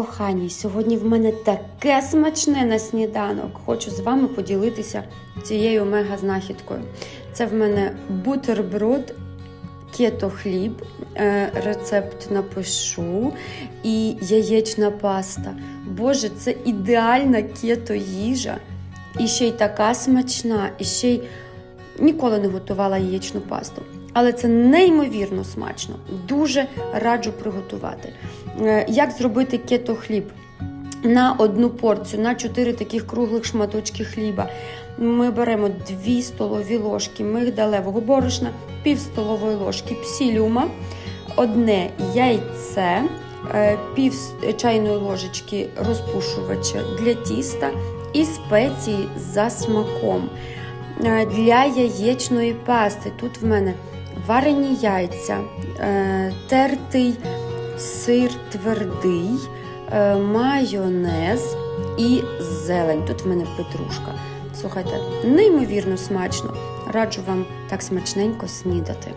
Кохані, сьогодні в мене таке смачне на сніданок. Хочу з вами поділитися цією мега-знахідкою. Це в мене бутерброд, кето-хліб, е, рецепт напишу, і яєчна паста. Боже, це ідеальна кето-їжа. І ще й така смачна, і ще й ніколи не готувала яєчну пасту. Але це неймовірно смачно. Дуже раджу приготувати. Е, Як зробити кето хліб? На одну порцію, на 4 таких круглих шматочки хліба. Ми беремо 2 столові ложки мигдалевого борошна, пів столової ложки псілюма, одне яйце, е, пів чайної ложечки розпушувача для тіста і спеції за смаком. Е, Для яєчної пасти тут в мене варені яйця, е, тертий сир твердий, е, майонез і зелень. Тут в мене петрушка. Слухайте, неймовірно смачно. Раджу вам так смачненько снідати.